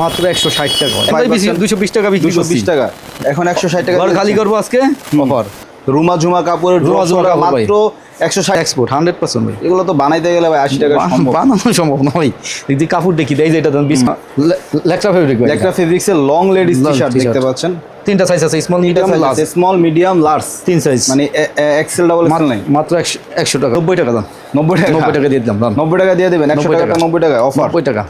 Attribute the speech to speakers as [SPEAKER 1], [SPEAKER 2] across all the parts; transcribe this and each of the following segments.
[SPEAKER 1] মাত্র একশো ষাট টাকা। দুশো বিশ টাকা
[SPEAKER 2] দুশো বিশ টাকা। এখন একশো ষাট টাকা
[SPEAKER 1] খালি করব আজকে? অফার।
[SPEAKER 2] রুমা ঝুমা কাপড়ের
[SPEAKER 1] রুমা ঝুমা কাপড়
[SPEAKER 2] মাত্র একশো ষাট।
[SPEAKER 1] এক্সপোর্ট হান্ড্রেড পার্সেন্ট
[SPEAKER 2] এগুলো তো বানাইতে গেলে ভাই আশি টাকা
[SPEAKER 1] বানানো সম্ভব। না ভাই। যদি কাপড় দেখি দেয় যে এটা বিশ লেকটা ফেব্রিক
[SPEAKER 2] একটা ফেব্রিক্স এর লং লেডিস টি শার্ট দেখতে পাচ্ছেন।
[SPEAKER 1] তিনটা সাইজ আছে small medium large
[SPEAKER 2] small medium large
[SPEAKER 1] তিন সাইজ
[SPEAKER 2] মানে এক্সেল ডাবল এক্সেল নাই।
[SPEAKER 1] মাত্র একশো একশো টাকা। নব্বই টাকা। দাম
[SPEAKER 2] নব্বই টাকা।
[SPEAKER 1] নব্বই টাকা দিয়ে দিলাম দাম
[SPEAKER 2] নব্বই টাকা দিয়ে দেবেন একশো টাকা
[SPEAKER 1] টাকা।
[SPEAKER 2] নব্বই টাকা। অফার।
[SPEAKER 1] নব্বই টাকা।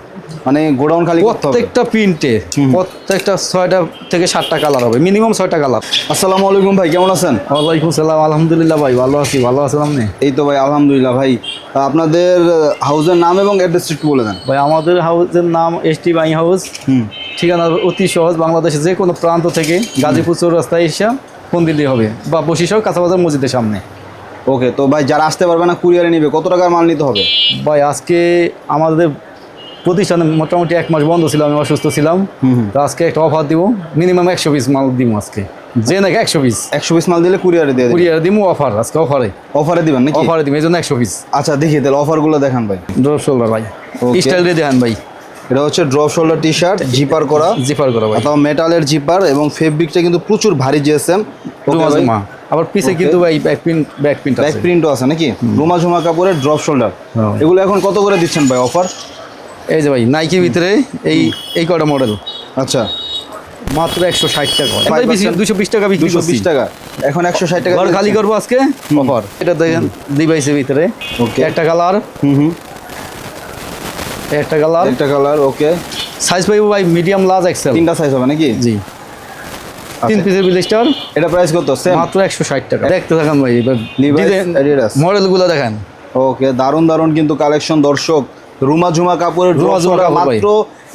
[SPEAKER 2] মানে গোডাউন খালি
[SPEAKER 1] প্রত্যেকটা প্রিন্টে প্রত্যেকটা ছয়টা থেকে সাতটা কালার হবে মিনিমাম ছয়টা কালার।
[SPEAKER 2] আসসালামু আলাইকুম ভাই কেমন আছেন?
[SPEAKER 1] ওয়ালাইকুম সালাম আলহামদুলিল্লাহ ভাই ভালো আছি ভালো আছেন আপনি?
[SPEAKER 2] এই তো ভাই আলহামদুলিল্লাহ ভাই। আপনাদের হাউসের নাম এবং অ্যাড্রেস একটু বলে দেন।
[SPEAKER 1] ভাই আমাদের হাউসের নাম এস টি বাই হাউস। ঠিকানা অতি সহজ বাংলাদেশের যে কোনো প্রান্ত থেকে গাজীপুর চৌরাস্তায় এসে ফোন দিলেই হবে বা বসিসহ কাঁচাবাজার মসজিদের সামনে।
[SPEAKER 2] ওকে তো ভাই যারা আসতে পারবে না কুরিয়ারে নিবে কত টাকার মাল নিতে হবে?
[SPEAKER 1] ভাই আজকে আমাদের প্রতিষ্ঠানে মোটামুটি এক মাস বন্ধ ছিল আমি অসুস্থ ছিলাম। তো আজকে একটা অফার দিব মিনিমাম একশো পিস মাল দিব আজকে। যে নাকি একশো পিস
[SPEAKER 2] একশো পিস মাল দিলে কুরিয়ারে দিয়ে দেবেন?
[SPEAKER 1] কুরিয়ার দিব অফার আজকে অফারে
[SPEAKER 2] অফারে দিবেন নাকি?
[SPEAKER 1] অফারে দিব এই জন্য একশো পিস
[SPEAKER 2] আচ্ছা দেখি তাহলে অফারগুলো দেখান ভাই।
[SPEAKER 1] ড্রপ শোল্ডার ভাই. স্টাইল দিয়ে দেখান ভাই।
[SPEAKER 2] এটা হচ্ছে drop shoulder T shirt zipper করা।
[SPEAKER 1] জিপার করা ভাই।
[SPEAKER 2] অথবা মেটালের জিপার এবং ফেব্রিকটা কিন্তু প্রচুর ভারী জিএসএম
[SPEAKER 1] আবার পিছে কিন্তু ভাই back print back print
[SPEAKER 2] back প্রিন্টও আছে নাকি? রুমা ঝুমা কাপড়ের ড্রপ শোল্ডার। এগুলো এখন কত করে দিচ্ছেন ভাই অফার
[SPEAKER 1] এই যে ভাই নাইকির ভিতরে এই এই কটা মডেল
[SPEAKER 2] আচ্ছা।
[SPEAKER 1] মাত্র একশো ষাট টাকা। দুশো বিশ টাকা
[SPEAKER 2] দুশো বিশ টাকা। এখন একশো ষাট টাকা
[SPEAKER 1] খালি করব আজকে? অফার। এটা দেখেন ডিভাইসের ভিতরে।
[SPEAKER 2] Okay.
[SPEAKER 1] একটা কালার
[SPEAKER 2] হুম হুম।
[SPEAKER 1] একটা কালার
[SPEAKER 2] একটা কালার ওকে।
[SPEAKER 1] সাইজ পাইবো ভাই মিডিয়াম লার্জ এক্সেল
[SPEAKER 2] তিনটা সাইজ হবে নাকি?
[SPEAKER 1] জি। তিন পিসের বিলিস্টার
[SPEAKER 2] এটা প্রাইস কত? সেম
[SPEAKER 1] মাত্র একশো ষাট টাকা। দেখতে থাকেন ভাই। মডেলগুলো দেখেন।
[SPEAKER 2] ওকে দারুণ দারুণ কিন্তু কালেকশন দর্শক। রুমা ঝুমা কাপড়ের
[SPEAKER 1] রুমা ঝুমা।
[SPEAKER 2] মাত্র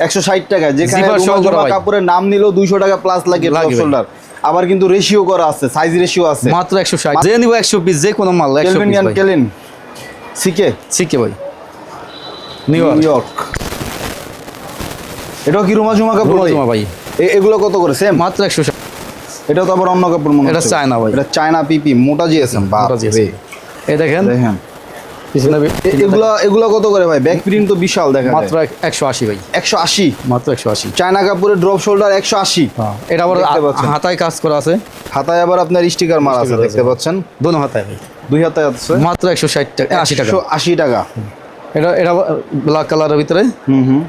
[SPEAKER 2] একশো ষাট টাকা যেখানে রুমা ঝুমা কাপড়ের নাম নিলেও দুইশো টাকা প্লাস লাগে শোল্ডার আবার কিন্তু রেশিও করা আছে সাইজ রেশিও আছে।
[SPEAKER 1] মাত্র একশো ষাট। যে নিবো একশো পিস যে কোনো মাল
[SPEAKER 2] কেলভিন কেলেন সিকে
[SPEAKER 1] শিখে ভাই। নিউ
[SPEAKER 2] ইয়র্ক এটাও কি রুমা ঝুমা কাপড় ভাই?
[SPEAKER 1] রুমা ভাই।
[SPEAKER 2] এগুলো কত করে? সেম
[SPEAKER 1] মাত্র একশো ষাট।
[SPEAKER 2] এটাও তো আবার অন্য কাপড় মনে
[SPEAKER 1] এটা চায়না ভাই।
[SPEAKER 2] এটা চায়না পিপি মোটা জিএসএম
[SPEAKER 1] মোটা এই দেখেন।
[SPEAKER 2] দেখেন। এগুলা এগুলা কত করে ভাই? ব্যাক প্রিন্ট তো বিশাল দেখা
[SPEAKER 1] মাত্র একশো আশি ভাই।
[SPEAKER 2] একশো আশি?
[SPEAKER 1] মাত্র একশো আশি।
[SPEAKER 2] চায়না কাপড়ের ড্রপ একশো আশি।
[SPEAKER 1] এটা আবার হাতায় কাজ করা আছে।
[SPEAKER 2] হাতায় আবার আপনার স্টিকার মারা আছে দেখতে পাচ্ছেন?
[SPEAKER 1] দোনো হাতায় ভাই।
[SPEAKER 2] দুই হাতায় আছে।
[SPEAKER 1] মাত্র টাকা এটা এটা ব্ল্যাক কালারের ভিতরে।
[SPEAKER 2] হুম হুম।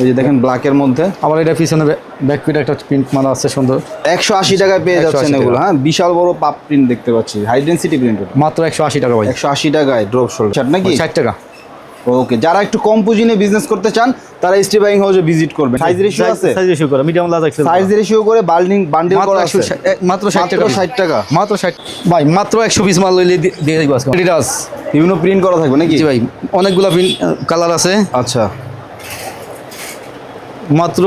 [SPEAKER 2] এই যে দেখেন ব্ল্যাকের মধ্যে।
[SPEAKER 1] আবার এটা পিছনে ব্যাক পিট একটা প্রিন্ট মারা আছে সুন্দর।
[SPEAKER 2] একশো আশি টাকায় পেয়ে
[SPEAKER 1] 180
[SPEAKER 2] যাচ্ছেন এগুলো হ্যাঁ? বিশাল বড় পাপ প্রিন্ট দেখতে পাচ্ছি। হাই ডেন্সিটি প্রিন্ট
[SPEAKER 1] মাত্র একশো আশি টাকা ভাই।
[SPEAKER 2] একশো আশি টাকায় ড্রপ শোল্ডার নাকি?
[SPEAKER 1] ষাট টাকা।
[SPEAKER 2] ওকে যারা একটু কম পুঁজি নিয়ে বিজনেস করতে চান তারা স্টি বাইং হাউসে ভিজিট করবেন। সাইজ রেশিও আছে?
[SPEAKER 1] সাইজ রেশিও করা medium large XL
[SPEAKER 2] size ratio করে বান্ডিং বান্ডিল
[SPEAKER 1] মাত্র
[SPEAKER 2] করা আছে।
[SPEAKER 1] মাত্র ষাট টাকা।
[SPEAKER 2] মাত্র 60 টাকা।
[SPEAKER 1] মাত্র ষাট ভাই মাত্র একশো পিস মাল লইলে দিয়ে দিব আজকে। Adidas।
[SPEAKER 2] বিভিন্ন প্রিন্ট করা থাকবে নাকি?
[SPEAKER 1] জি ভাই অনেকগুলো কালার আছে।
[SPEAKER 2] আচ্ছা।
[SPEAKER 1] মাত্র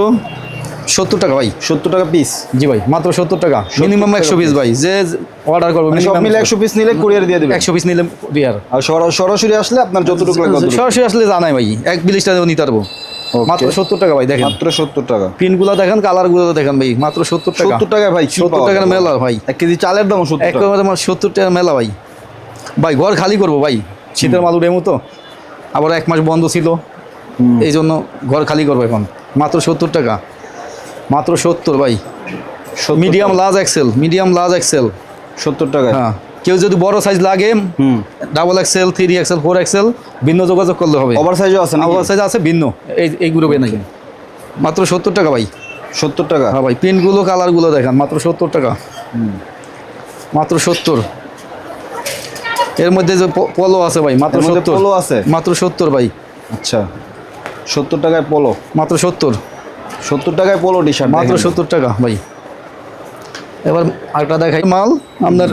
[SPEAKER 1] সত্তর টাকা ভাই।
[SPEAKER 2] সত্তর টাকা পিস
[SPEAKER 1] জি ভাই মাত্র সত্তর টাকা। মিনিমাম একশো পিস ভাই যে অর্ডার করব
[SPEAKER 2] মানে সব মিলে একশো পিস নিলে কুরিয়ার দিয়ে দেবেন
[SPEAKER 1] একশো পিস নিলে রিয়ার
[SPEAKER 2] আর সরা- সরাসরি আসলে আপনার যতটুকু
[SPEAKER 1] সরাসরি আসলে জানাই ভাই এক বিলিশটা নিতে পারব. মাত্র সত্তর টাকা ভাই দেখেন।
[SPEAKER 2] মাত্র সত্তর টাকা।
[SPEAKER 1] পিনগুলো দেখেন কালারগুলো দেখেন ভাই মাত্র সত্তর টাকা।
[SPEAKER 2] সত্তর ভাই
[SPEAKER 1] সত্তর টাকার মেলা ভাই।
[SPEAKER 2] এক কেজি চালের দাম সত্তর টাকা।
[SPEAKER 1] সত্তর টাকার মেলা ভাই। ভাই ঘর খালি করব ভাই। শীতের মাল উঠে মতো আবার এক মাস বন্ধ ছিল। এই জন্য ঘর খালি করব এখন। মাত্র সত্তর টাকা। মাত্র সত্তর ভাই। Medium. Large XL medium large XL
[SPEAKER 2] সত্তর টাকা
[SPEAKER 1] হ্যাঁ। কেউ যদি বড় সাইজ লাগে double XL three XL four XL ভিন্ন যোগাযোগ করলে হবে।
[SPEAKER 2] ওভার সাইজও আছে না
[SPEAKER 1] আবার সাইজ আছে ভিন্ন। এই এই গ্রুপে নাই। মাত্র সত্তর টাকা ভাই।
[SPEAKER 2] সত্তর টাকা?
[SPEAKER 1] হ্যাঁ ভাই প্রিন্টগুলো কালারগুলো দেখান মাত্র সত্তর টাকা। মাত্র সত্তর। এর মধ্যে যে পলো আছে ভাই মাত্র সত্তর।
[SPEAKER 2] পলো আছে?
[SPEAKER 1] মাত্র সত্তর ভাই।
[SPEAKER 2] আচ্ছা। সত্তর টাকায় পোলো
[SPEAKER 1] মাত্র সত্তর।
[SPEAKER 2] সত্তর টাকায় পোলো টি শার্ট
[SPEAKER 1] মাত্র সত্তর টাকা ভাই। এবার আরেকটা দেখাই। মাল আপনার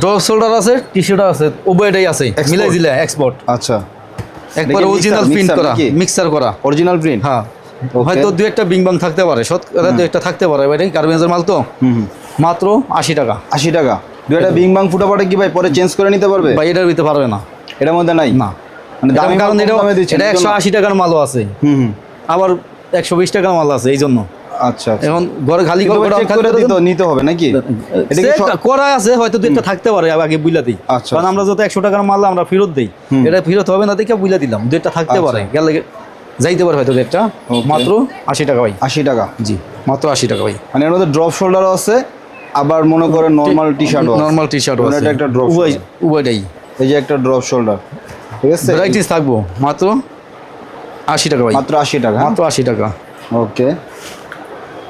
[SPEAKER 1] ড্রপ শোল্ডার আছে টি শার্ট আছে উভয়টাই আছে মিলাই দিলে এক্সপোর্ট
[SPEAKER 2] আচ্ছা।
[SPEAKER 1] একবার অরিজিনাল প্রিন্ট করা মিক্সার করা।
[SPEAKER 2] অরিজিনাল প্রিন্ট
[SPEAKER 1] হ্যাঁ। হয়তো দু একটা বিং বাং থাকতে পারে শতকরা দু একটা থাকতে পারে এবারে গার্মেন্টসের মাল তো। মাত্র আশি টাকা।
[SPEAKER 2] আশি টাকা। দু একটা বিং বাং ফুটাফাটে কি ভাই পরে চেঞ্জ করে নিতে পারবে?
[SPEAKER 1] ভাই এটার দিতে পারবে না।
[SPEAKER 2] এটার মধ্যে নাই?
[SPEAKER 1] না।
[SPEAKER 2] মানে দামি
[SPEAKER 1] কারণ এটা এটা একশো? আশি টাকার মালও আছে। আবার একশো বিশ টাকার মাল আছে এই জন্য।
[SPEAKER 2] আচ্ছা আচ্ছা।
[SPEAKER 1] এখন ঘরে খালি করে
[SPEAKER 2] করে নিতে হবে নাকি?
[SPEAKER 1] করা আছে হয়তো দুইটা থাকতে পারে আগে বুইলা দিই।
[SPEAKER 2] আচ্ছা,
[SPEAKER 1] কারণ আমরা যত একশো টাকার মাল আমরা ফেরত দিই। এটা ফেরত হবে না দেখে বুইলা দিলাম। দুইটা থাকতে
[SPEAKER 2] আচ্ছা।
[SPEAKER 1] পারে গেলে যাইতে পারে হয়তো রেটটা মাত্র আশি টাকা ভাই।
[SPEAKER 2] আশি টাকা।
[SPEAKER 1] জি মাত্র আশি টাকা ভাই।
[SPEAKER 2] মানে এর মধ্যে ড্রপ শোল্ডারও আছে আবার মনে করেন নর্মাল টি শার্টও
[SPEAKER 1] নর্মাল টি শার্ট আছে।
[SPEAKER 2] এটা একটা ড্রপ
[SPEAKER 1] উভয় উভয়টাই।
[SPEAKER 2] এই যে একটা ড্রপ শোল্ডার ঠিক আছে?
[SPEAKER 1] ভ্যারাইটিস থাকব মাত্র আশি টাকা ভাই।
[SPEAKER 2] মাত্র আশি টাকা
[SPEAKER 1] মাত্র আশি টাকা।
[SPEAKER 2] ওকে।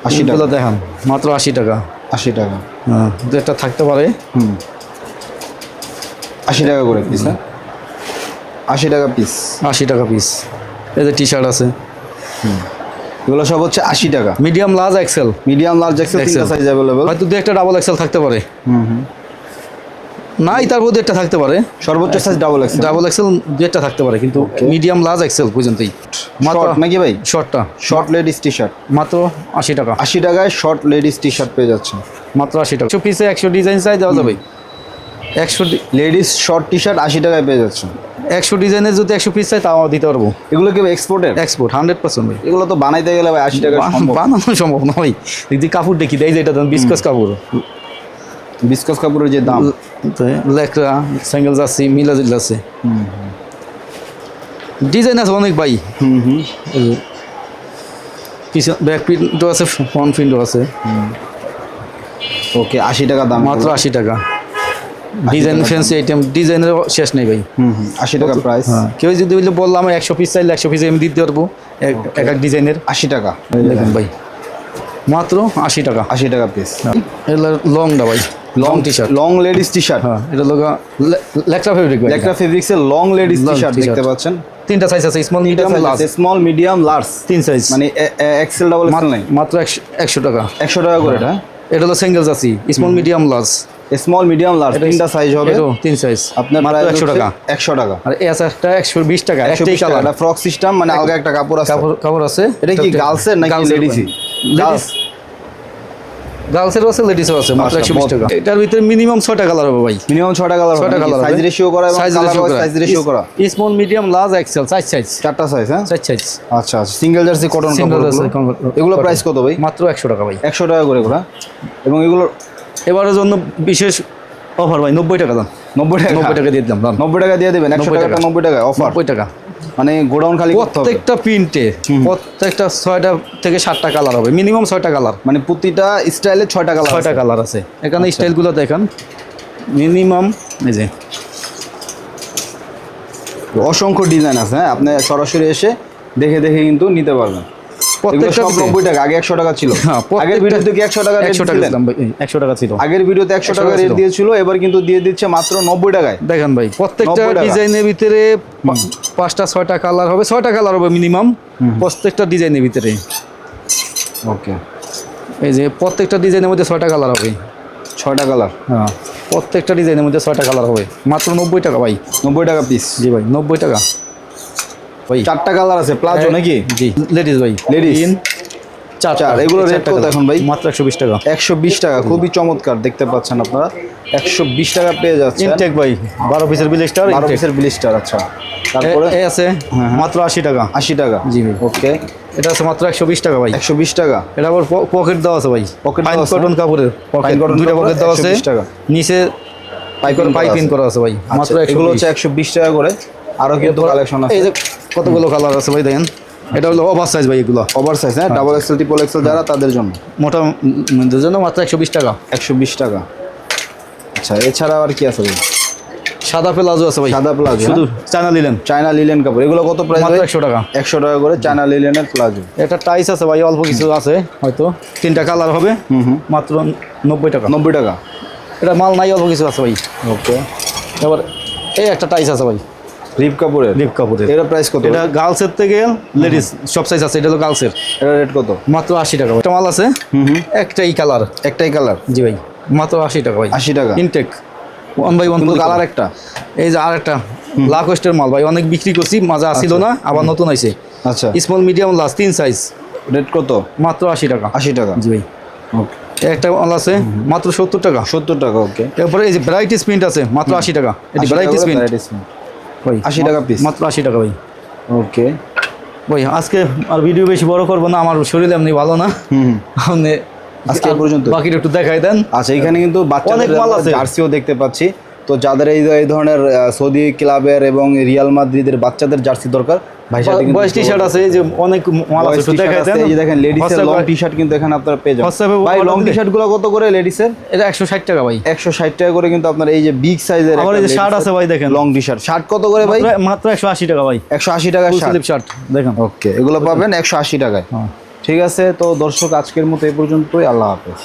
[SPEAKER 2] আশি টাকা।
[SPEAKER 1] দেখান মাত্র আশি টাকা।
[SPEAKER 2] আশি টাকা।
[SPEAKER 1] হ্যাঁ দু একটা থাকতে পারে।
[SPEAKER 2] হুম। আশি টাকা করে পিস হ্যাঁ? আশি টাকা পিস
[SPEAKER 1] আশি টাকা পিস যে টি শার্ট আছে
[SPEAKER 2] এগুলো সব হচ্ছে আশি টাকা।
[SPEAKER 1] Medium large XL
[SPEAKER 2] medium large XL তিনটা
[SPEAKER 1] XL
[SPEAKER 2] সাইজ অ্যাভেলেবল
[SPEAKER 1] হয়তো দু একটা ডাবল এক্সেল থাকতে পারে।
[SPEAKER 2] হুম হুম।
[SPEAKER 1] নাই তার মধ্যে একটা থাকতে পারে।
[SPEAKER 2] সর্বোচ্চ size double XL
[SPEAKER 1] double XL দু একটা থাকতে পারে কিন্তু মিডিয়াম লার্জ এক্সেল পর্যন্তই। মাত্র
[SPEAKER 2] নাকি ভাই?
[SPEAKER 1] শর্টটা
[SPEAKER 2] শর্ট লেডিস টি শার্ট
[SPEAKER 1] মাত্র আশি টাকা।
[SPEAKER 2] আশি টাকায় শর্ট লেডিস টি শার্ট পেয়ে যাচ্ছে
[SPEAKER 1] মাত্র আশি টাকা। একশো পিসে একশো ডিজাইন চাই দেওয়া যাবে। একশো
[SPEAKER 2] লেডিস শর্ট টি শার্ট আশি টাকায় পেয়ে যাচ্ছে
[SPEAKER 1] একশো ডিজাইনের যদি একশো পিস চাই তাও দিতে পারব।
[SPEAKER 2] এগুলো কি এক্সপোর্টের
[SPEAKER 1] এক্সপোর্ট হান্ড্রেড পার্সেন্ট ভাই।
[SPEAKER 2] এগুলো তো বানাইতে গেলে ভাই আশি টাকা
[SPEAKER 1] বানানো সম্ভব নয় যদি কাপড় দেখি দেয় যেটা বিস্কাস কাপড়।
[SPEAKER 2] বিস্কাস কাপড়ের যে দাম।
[SPEAKER 1] লেকরা সিঙ্গেল যাচ্ছি মিলা আছে। ডিজাইন আছে অনেক ভাই।
[SPEAKER 2] হুম হুম।
[SPEAKER 1] পিছন ব্যাক প্রিন্টও আছে ফ্রন্ট প্রিন্টও আছে।
[SPEAKER 2] ওকে আশি টাকা দাম।
[SPEAKER 1] মাত্র আশি টাকা। ডিজাইন ফ্যান্সি আইটেম ডিজাইনের শেষ নেই ভাই।
[SPEAKER 2] হুম হুম আশি টাকা প্রাইস
[SPEAKER 1] হ্যাঁ। কেউ যদি বললে বললাম একশো পিস চাইলে একশো পিস আমি দিতে পারব এক এক এক ডিজাইনের।
[SPEAKER 2] আশি টাকা।
[SPEAKER 1] দেখুন ভাই। মাত্র আশি টাকা।
[SPEAKER 2] আশি টাকা পিস
[SPEAKER 1] এগুলো লংটা ভাই। Long T shirt
[SPEAKER 2] long ladies T shirt
[SPEAKER 1] হ্যাঁ এটা লোক লেকটা ফেব্রিক
[SPEAKER 2] লেকটা ফেব্রিক্স এর লং লেডিস টি শার্ট দেখতে পাচ্ছেন।
[SPEAKER 1] তিনটা সাইজ আছে small medium large
[SPEAKER 2] small medium large
[SPEAKER 1] তিন সাইজ
[SPEAKER 2] মানে এক্সেল ডাবল এক্সেল নাই।
[SPEAKER 1] মাত্র একশো একশো টাকা।
[SPEAKER 2] একশো টাকা করে এটা
[SPEAKER 1] এটা হলো সিঙ্গেল আছি। Small medium large
[SPEAKER 2] small medium large তিনটা সাইজ হবে।
[SPEAKER 1] তিন সাইজ
[SPEAKER 2] আপনার
[SPEAKER 1] মাত্র
[SPEAKER 2] প্রাইস
[SPEAKER 1] একশো টাকা।
[SPEAKER 2] একশো টাকা।
[SPEAKER 1] আর এ আছে একটা একশো বিশ টাকা
[SPEAKER 2] একশো
[SPEAKER 1] একটাই কালার
[SPEAKER 2] এটা ফ্রক সিস্টেম মানে আলগা একটা কাপড় আছে।
[SPEAKER 1] কাপড় আছে।
[SPEAKER 2] এটা কি গার্লসের নাকি লেডিসই
[SPEAKER 1] লেডিস গার্লসেরও আছে লেডিসও আছে মাত্র
[SPEAKER 2] আচ্ছা,
[SPEAKER 1] একশো বিশ
[SPEAKER 2] বল।
[SPEAKER 1] টাকা। এটার ভিতরে মিনিমাম ছয়টা কালার হবে ভাই।
[SPEAKER 2] মিনিমাম ছটা কালার
[SPEAKER 1] ছয়টা কালার
[SPEAKER 2] সাইজ রেশিও করা এবং কালার সাইজ রেশিও করা।
[SPEAKER 1] স্মল মিডিয়াম লার্জ এক্সেল চার সাইজ
[SPEAKER 2] চারটা সাইজ হ্যাঁ?
[SPEAKER 1] চার সাইজ
[SPEAKER 2] আচ্ছা আচ্ছা। Single jersey cotton
[SPEAKER 1] jersey cotton-
[SPEAKER 2] এগুলো প্রাইস কত ভাই?
[SPEAKER 1] মাত্র একশো টাকা ভাই।
[SPEAKER 2] একশো টাকা করে এগুলো এবং এগুলো
[SPEAKER 1] এবারের জন্য বিশেষ অফার ভাই নব্বই টাকা দাম।
[SPEAKER 2] নব্বই টাকা।
[SPEAKER 1] নব্বই টাকা দিয়ে দিলাম দাম।
[SPEAKER 2] নব্বই টাকা দিয়ে দেবেন। একশো টাকা
[SPEAKER 1] টাকা।
[SPEAKER 2] নব্বই টাকা অফার
[SPEAKER 1] নব্বই টাকা।
[SPEAKER 2] মানে গোডাউন খালি
[SPEAKER 1] প্রত্যেকটা প্রিন্টে প্রত্যেকটা ছয়টা থেকে সাতটা কালার হবে। মিনিমাম ছয়টা কালার।
[SPEAKER 2] মানে প্রতিটা স্টাইলে ছয়টা কালার
[SPEAKER 1] ছয়টা কালার আছে। এখানে
[SPEAKER 2] আচ্ছা।
[SPEAKER 1] স্টাইলগুলো দেখেন। মিনিমাম এই যে।
[SPEAKER 2] অসংখ্য ডিজাইন আছে হ্যাঁ? আপনি সরাসরি এসে দেখে দেখে কিন্তু নিতে পারবেন।
[SPEAKER 1] প্রত্যেকটা
[SPEAKER 2] সব নব্বই টাকা আগে একশো টাকা ছিল।
[SPEAKER 1] হ্যাঁ,
[SPEAKER 2] আগের ভিডিওতে কি একশো টাকা
[SPEAKER 1] একশো
[SPEAKER 2] রেট
[SPEAKER 1] টাকা
[SPEAKER 2] দিলেন?
[SPEAKER 1] দিলাম টাকা ছিল।
[SPEAKER 2] আগের ভিডিওতে
[SPEAKER 1] 100
[SPEAKER 2] টাকা
[SPEAKER 1] টাকা
[SPEAKER 2] রেট দিয়েছিল এবার কিন্তু দিয়ে দিচ্ছে মাত্র নব্বই টাকায়।
[SPEAKER 1] দেখেন ভাই প্রত্যেকটা ডিজাইনের ভিতরে পাঁচটা ছয়টা কালার হবে ছয়টা কালার হবে মিনিমাম প্রত্যেকটা ডিজাইনের ভিতরে।
[SPEAKER 2] ওকে।
[SPEAKER 1] এই যে প্রত্যেকটা ডিজাইনের মধ্যে ছয়টা কালার হবে।
[SPEAKER 2] ছয়টা কালার
[SPEAKER 1] হ্যাঁ প্রত্যেকটা ডিজাইনের মধ্যে ছয়টা কালার হবে। মাত্র নব্বই টাকা ভাই।
[SPEAKER 2] নব্বই টাকা পিস
[SPEAKER 1] জি ভাই নব্বই টাকা। ভাই।
[SPEAKER 2] চারটা কালার আছে প্লাজো নাকি?
[SPEAKER 1] জি। লেডিস ভাই? তিন চার
[SPEAKER 2] এগুলো rate কত এখন ভাই?
[SPEAKER 1] মাত্র একশো বিশ টাকা।
[SPEAKER 2] একশো বিশ টাকা খুবই চমৎকার দেখতে পাচ্ছেন আপনারা। একশো বিশ টাকা পেয়ে যাচ্ছে
[SPEAKER 1] ইনটেক ভাই বারো পিসের বিলিস্টার
[SPEAKER 2] বারো পিসের ব্লিস্টার আচ্ছা। তারপরে?
[SPEAKER 1] এ আছে মাত্র আশি টাকা।
[SPEAKER 2] আশি টাকা।
[SPEAKER 1] জি
[SPEAKER 2] ওকে।
[SPEAKER 1] এটা আছে মাত্র একশো বিশ টাকা ভাই।
[SPEAKER 2] একশো বিশ টাকা।
[SPEAKER 1] এটা আবার পকেট দেওয়া আছে ভাই। ফাইন কটন কাপড়ের পকেট দুইটা পকেট দেওয়া আছে।
[SPEAKER 2] টাকা।
[SPEAKER 1] নিচে পাইপিং করা আছে। ভাই। মাত্র
[SPEAKER 2] মাত্র এগুলো হচ্ছে একশো বিশ টাকা করে। আরও কিন্তু কালেকশন আছে?
[SPEAKER 1] এই যে কতগুলো কালার আছে ভাই দেখেন? এটা হলো ওভার সাইজ ভাই এগুলো।
[SPEAKER 2] ওভার সাইজ হ্যাঁ। ডাবল এক্সেল ট্রিপল এক্সেল যারা তাদের জন্য।
[SPEAKER 1] মোটা জন্য মাত্র একশো বিশ টাকা।
[SPEAKER 2] একশো বিশ টাকা। আচ্ছা এছাড়া আর কি আছে ভাই?
[SPEAKER 1] সাদা প্লাজো আছে ভাই।
[SPEAKER 2] সাদা প্লাজো
[SPEAKER 1] শুধু চায়না নিলেন
[SPEAKER 2] চায়না লিলেন কাপড়। এগুলো কত প্রাইস
[SPEAKER 1] মাত্র
[SPEAKER 2] ভাই?
[SPEAKER 1] একশো টাকা।
[SPEAKER 2] একশো টাকা করে চায়না লিলেনের প্লাজো
[SPEAKER 1] এটা টাইস আছে ভাই অল্প কিছু আছে হয়তো। তিনটা কালার হবে।
[SPEAKER 2] হুম হুম।
[SPEAKER 1] মাত্র নব্বই টাকা।
[SPEAKER 2] নব্বই টাকা।
[SPEAKER 1] এটা মাল নাই অল্প কিছু আছে ভাই।
[SPEAKER 2] ওকে
[SPEAKER 1] এবার এই একটা টাইস আছে ভাই।
[SPEAKER 2] রিপ কাপড়ের
[SPEAKER 1] লিপ কাপড়ের
[SPEAKER 2] এর প্রাইস কত?
[SPEAKER 1] এটা গার্লসের থেকে লেডিস সব সাইজ আছে এটা হলো গার্লসের
[SPEAKER 2] এটা রেট কত?
[SPEAKER 1] মাত্র আশি টাকা। একটা মাল আছে একটাই কালার
[SPEAKER 2] একটাই কালার
[SPEAKER 1] জি ভাই মাত্র আশি টাকা ভাই।
[SPEAKER 2] আশি টাকা।
[SPEAKER 1] ইনটেক ওয়ান বাই ওয়ান
[SPEAKER 2] কালার একটা।
[SPEAKER 1] এই যে আরেকটা লাখ ওয়েস্টের মাল ভাই অনেক বিক্রি করছি মাজা আসছিল না আবার নতুন হয়েছে
[SPEAKER 2] আচ্ছা।
[SPEAKER 1] স্মল মিডিয়াম লাস্ট তিন সাইজ
[SPEAKER 2] রেট কত?
[SPEAKER 1] মাত্র আশি টাকা।
[SPEAKER 2] আশি টাকা।
[SPEAKER 1] জি ভাই।
[SPEAKER 2] ওকে
[SPEAKER 1] একটা মাল আছে মাত্র সত্তর টাকা।
[SPEAKER 2] সত্তর টাকা ওকে
[SPEAKER 1] এরপরে এই যে ভ্যারাইটিস প্রিন্ট আছে মাত্র আশি টাকা। এটি ভ্যারাইটিস প্রিন্ট ভাই।
[SPEAKER 2] 80 টাকা পিস
[SPEAKER 1] মাত্র আশি টাকা ভাই।
[SPEAKER 2] ওকে।
[SPEAKER 1] ভাই আজকে আর ভিডিও বেশি বড় করব না আমার শরীর এমনি ভালো না। আপনি
[SPEAKER 2] আজকে পর্যন্ত?
[SPEAKER 1] বাকিটা একটু দেখাই দেন।
[SPEAKER 2] আচ্ছা এখানে কিন্তু বাচ্চাদের। জার্সিও দেখতে পাচ্ছি। তো যাদের এই ধরনের সৌদি ক্লাবের এবং রিয়াল মাদ্রিদের বাচ্চাদের জার্সি দরকার
[SPEAKER 1] বয়স টি শার্ট আছে যে অনেক মাল আছে একটু দেখাই দেন
[SPEAKER 2] এই যে দেখেন লেডিসের
[SPEAKER 1] হোয়াটসঅ্যাপে-
[SPEAKER 2] লং টি শার্ট কিন্তু এখানে আপনারা পেয়ে যাবেন। ভাই লং টি শার্টগুলো কত করে লেডিসের
[SPEAKER 1] এটা একশো ষাট টাকা ভাই।
[SPEAKER 2] করে কিন্তু আপনার এই যে বিগ সাইজের
[SPEAKER 1] আবার এই যে শার্ট আছে ভাই দেখেন।
[SPEAKER 2] লং টি শার্ট শার্ট কত করে ভাই?
[SPEAKER 1] মাত্র- মাত্র একশো আশি টাকা ভাই।
[SPEAKER 2] একশো আশি টাকা শার্ট
[SPEAKER 1] শার্ট দেখেন।
[SPEAKER 2] ওকে এগুলো পাবেন একশো আশি টাকায়।
[SPEAKER 1] হ্যাঁ।
[SPEAKER 2] ঠিক আছে তো দর্শক আজকের মতো এই পর্যন্তই। আল্লাহ হাফেজ।